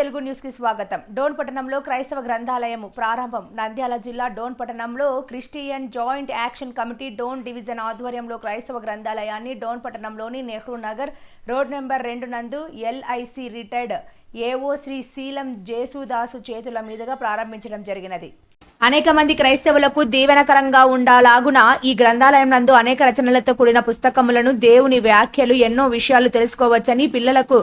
తెలుగు న్యూస్కి స్వాగతం. డోన్ పట్టణంలో క్రైస్తవ గ్రంథాలయం ప్రారంభం. నంద్యాల జిల్లా డోన్ పట్టణంలో Christian joint action committee Dhone division ఆధ్వర్యంలో క్రైస్తవ గ్రంథాలయాన్ని డోన్ పట్టణంలోని నెహ్రూ నగర్ రోడ్ నెంబర్ రెండు నందు LIC retired AO Shri Seelam Jesudasu చేతుల మీదుగా ప్రారంభించడం జరిగినది. అనేక మంది క్రైస్తవులకు దీవెనకరంగా ఉండాలాగున ఈ గ్రంథాలయం నందు అనేక రచనలతో కూడిన పుస్తకములను దేవుని వ్యాఖ్యలు ఎన్నో విషయాలు తెలుసుకోవచ్చని పిల్లలకు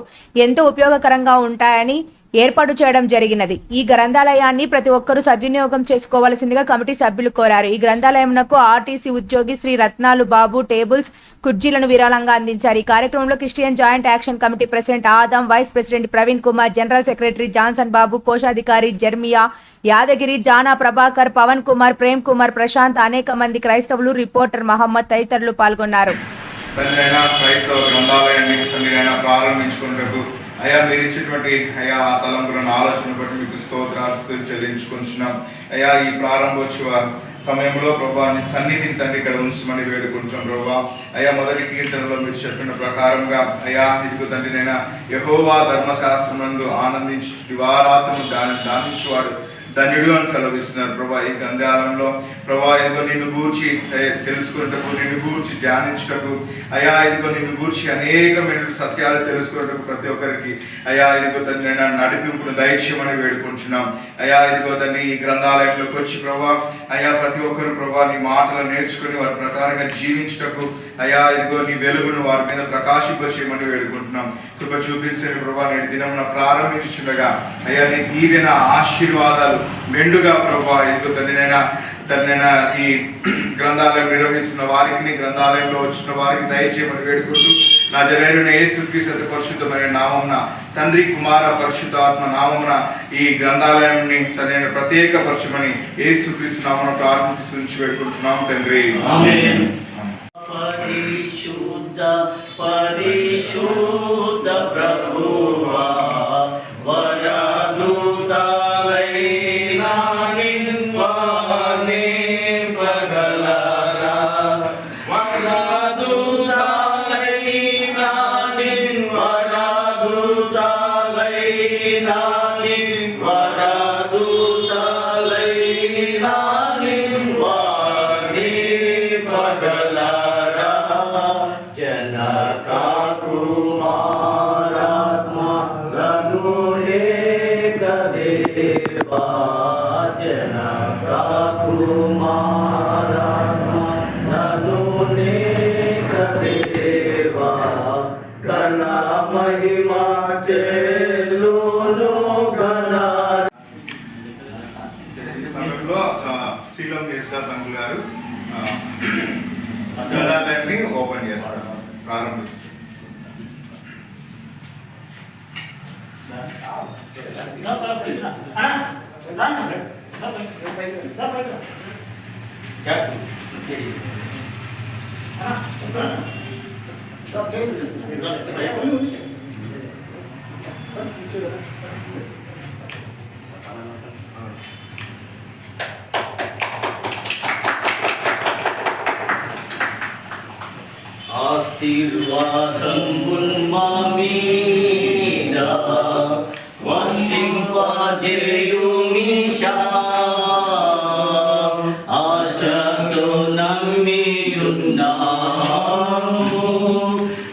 ఎంతో ఉపయోగకరంగా ఉంటాయని ఏర్పాటు చేయడం జరిగినది. ఈ గ్రంథాలయాన్ని ప్రతి ఒక్కరూ సద్వినియోగం చేసుకోవాల్సిందిగా కమిటీ సభ్యులు కోరారు. ఈ గ్రంథాలయంకు ఆర్టీసీ ఉద్యోగి శ్రీ రత్నాలు బాబు టేబుల్స్ కుర్చీలను విరాళంగా అందించారు. ఈ కార్యక్రమంలో Christian joint action committee president Adam vice president Praveen Kumar general secretary Johnson Babu కోశాధికారి జర్మియా యాదగిరి జానా ప్రభాకర్ పవన్ కుమార్ ప్రేమ్ కుమార్ ప్రశాంత్ అనేక మంది క్రైస్తవులు రిపోర్టర్ మహమ్మద్ తదితరులు పాల్గొన్నారు. తండ్రి అయినా క్రైస్తవ గ్రంథాలయాన్ని తండ్రి అయినా అయ్యా మీరు ఇచ్చినటువంటి అయ్యా ఆ తలంపులను ఆలోచన బట్టి మీకు స్తోత్రాలు చెల్లించుకుంటున్నాం. అయ్యా ఈ ప్రారంభోత్సవ సమయంలో ప్రభా నీ సన్నిధిని తండ్రి ఇక్కడ ఉంచమని వేడుకుంటున్నాం ప్రభా. అయ్యా మొదటి కీర్తనలో మీరు చెప్పిన ప్రకారంగా అయా ఇదిగో తండ్రి నైనా యహోవా ధర్మశాస్త్రం నందు ఆనందించి దివారాత్రులు దాని దానించువాడు. ధన్యుడు అని సెలవిస్తున్నారు. ప్రభా ఈ గ్రంథాలంలో ప్రభా ఇదిగో నిన్ను గూర్చి ఏ, తెలుసుకున్నటకు నిన్ను గూర్చి ధ్యానించుటకు అయా ఇదిగో నిన్ను గూర్చి అనేకమైన సత్యాలు తెలుసుకున్నటకు ప్రతి ఒక్కరికి అయా ఇదిగో తండ్రి నడిపింపును దైక్ష్యమని వేడుకుంటున్నాం. అయా ఇదిగో తండ్రి ఈ గ్రంథాలయంలోకి వచ్చి ప్రభా అయా ప్రతి ఒక్కరు ప్రభా నీ మాటలు నేర్చుకుని వారి ప్రకారంగా జీవించుటకు అయా ఇదిగో నీ వెలుగును వారి మీద ప్రకాశింపచేయమని వేడుకుంటున్నాం. కృప చూపించండి ప్రభా నేటి దినమున ప్రారంభించుండగా అయ్యా నీ దీవెన ఆశీర్వాదాలు మెండుగా ప్రభా ఇదిగో తండ్రినైనా తనైనా ఈ గ్రంథాలయం నిర్వహిస్తున్న వారికి గ్రంథాలయంలో వచ్చిన వారికి దయచేయమని వేడుకుంటూ నా జరైన యేసుక్రీస్తు పరిశుద్ధమైన నామమున తండ్రి కుమార పరిశుద్ధాత్మ నామమున ఈ గ్రంథాలయాన్ని తన ప్రత్యేకపరచమని యేసుక్రీస్తు నామమున ప్రార్థించి వేడుకుంటున్నాం తండ్రి. పరిశుద్ధ పరిశుద్ధ ప్రభువా ఆ, గ్రంథాలయాన్ని ఓపెన్ చేస్తారు ప్రారంభిస్తారు ఆశీర్వాదం మీద వర్షింపజేయుమిషా ఆశతో నమ్మియున్నాము.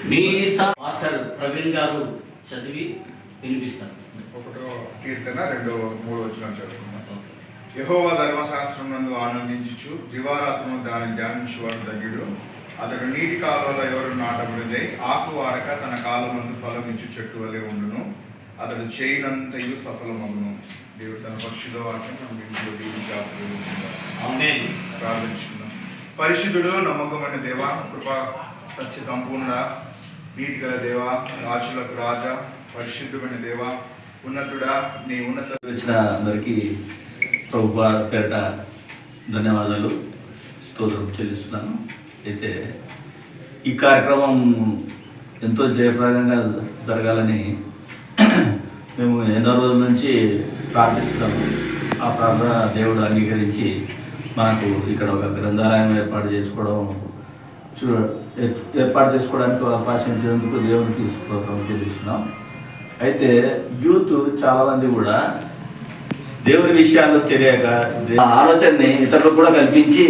మీ స- మాస్టర్ ప్రవీణ్ గారు చదివి వినిపిస్తారు. ఒకటో కీర్తన రెండో మూడో వచ్చిన చదువుకుందాం. యహోవా ధర్మశాస్త్రం నందు ఆనందించుచు దివారాత్మను దాని ధ్యానించువాడు ధన్యుడు అతడు నీటి కాలువలో ఎవరు నాటబడితే ఆకు వాడక తన కాలమందు ఫలం ఇచ్చు చెట్టు వలె ఉండును. అతడు చేయనంతయు సఫలమగును. దేవుడు తన పరిశుద్ధ వాక్యం మన ఇంట్లో దీనికి ఆశీర్వదించుకుందాం. ఆమేన్. ప్రార్థించుకుందాం. పరిశుద్ధుడు నమ్మకమైన దేవ కృపా సత్య సంపూర్ణ నీతి గల దేవ రాజులకు రాజా పరిశుద్ధమైన దేవ ఉన్నతుడా నీ ఉన్నత వచ్చిన అందరికీ ప్రభు పేరట ధన్యవాదాలు. స్తోత్రం చెల్లిస్తున్నాను. అయితే ఈ కార్యక్రమం ఎంతో జయప్రదంగా జరగాలని మేము ఎన్నో రోజుల నుంచి ప్రార్థిస్తున్నాము ఆ ప్రార్థన దేవుడు అంగీకరించి మనకు ఇక్కడ ఒక గ్రంథాలయం ఏర్పాటు చేసుకోవడం చూ ఏర్పాటు చేసుకోవడానికి అవకాశం ఇచ్చేందుకు దేవుడు తీసుకోవడం చెల్లిస్తున్నాం. అయితే యూత్ చాలామంది కూడా దేవుని విషయాల్లో తెలియక ఆ ఆలోచనని ఇతరులకు కూడా కల్పించి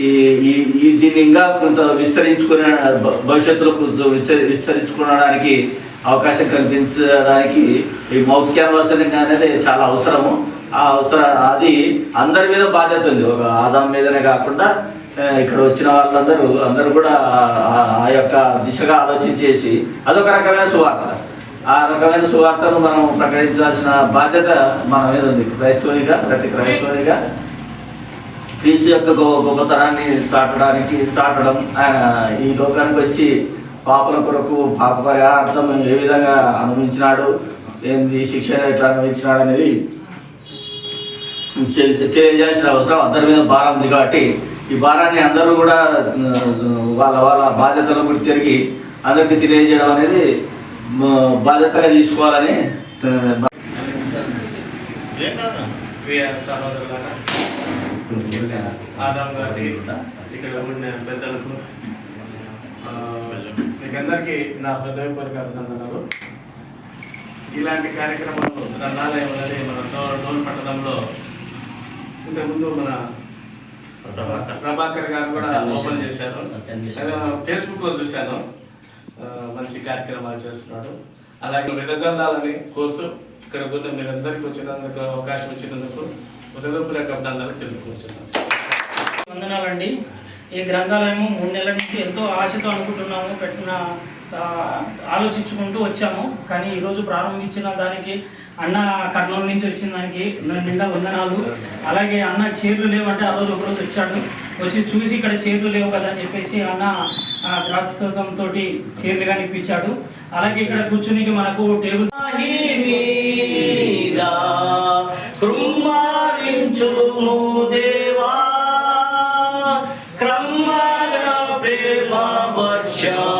ఈ ఈ ఈ దీన్ని ఇంకా కొంత విస్తరించుకునే భవిష్యత్తులో కొంత విస్తరి- విస్తరించుకోవడానికి అవకాశం కల్పించడానికి ఈ మౌత్ క్యాన్వాస్ అనేది చాలా అవసరము. ఆ అవసరం అది అందరి మీద బాధ్యత ఉంది. ఒక ఆదాం మీదనే కాకుండా ఇక్కడ వచ్చిన వాళ్ళందరూ అందరూ కూడా ఆ- యొక్క దిశగా ఆలోచించేసి అదొక రకమైన సువార్త. ఆ రకమైన సువార్తను మనం ప్రకటించాల్సిన బాధ్యత మన మీద ఉంది. క్రైస్తవునిగా ప్రతి క్రైస్తవునిగా. క్రీస్తు యొక్క గొప్పతనాన్ని చాటడానికి చాటడం ఆయన ఈ లోకానికి వచ్చి పాపల కొరకు పాప పరిహారార్థం ఏ విధంగా అనుభవించినాడు ఏంది శిక్షణ ఎట్లా అనుభవించినాడు అనేది తెలియజేయాల్సిన అవసరం. అందరి మీద భారం ఉంది కాబట్టి ఈ భారాన్ని అందరూ కూడా వాళ్ళ వాళ్ళ బాధ్యతలు గురించి తిరిగి అందరికీ తెలియజేయడం అనేది బాధ్యతగా తీసుకోవాలని సహోదరులారా ఆదాం గారి ఇక్కడ ఉన్న పెద్దలకు మీకందరికీ నా హృదయపూర్వక అభినందనలు. ఇలాంటి కార్యక్రమాలు గ్రంథాలయం అనేది మన డోర్ పట్టణంలో ఇంతకుముందు మన ప్రభాకర్. గారు కూడా ఓపెన్ చేశారు. నేను ఫేస్బుక్లో చూశాను. మంచి కార్యక్రమాలు చేస్తున్నాడు. అలాగే విదజల్లాలని కోరుతూ ఇక్కడ ఉన్న మీరందరికీ వచ్చినందుకు అవకాశం ఇచ్చినందుకు హృదయపూర్వక అభినందనలు తెలుపుకుంటున్నాను వందనాలండి. ఈ గ్రంథాలయము మూడు నెలల నుంచి ఎంతో ఆశతో అనుకుంటున్నాము పెట్టిన ఆలోచించుకుంటూ వచ్చాము. కానీ ఈరోజు ప్రారంభించిన దానికి అన్న కర్నూలు నుంచి వచ్చిన దానికి నిండా వందనాలు. అలాగే అన్న చీరలు లేవంటే ఆ రోజు ఒకరోజు వచ్చాడు. వచ్చి చూసి ఇక్కడ చీరలు లేవు కదా అని చెప్పేసి అన్న గ్రాతృత్వంతో చీరలు కనిపించాడు ఇప్పించాడు. అలాగే ఇక్కడ కూర్చునికి మనకు టేబుల్ show.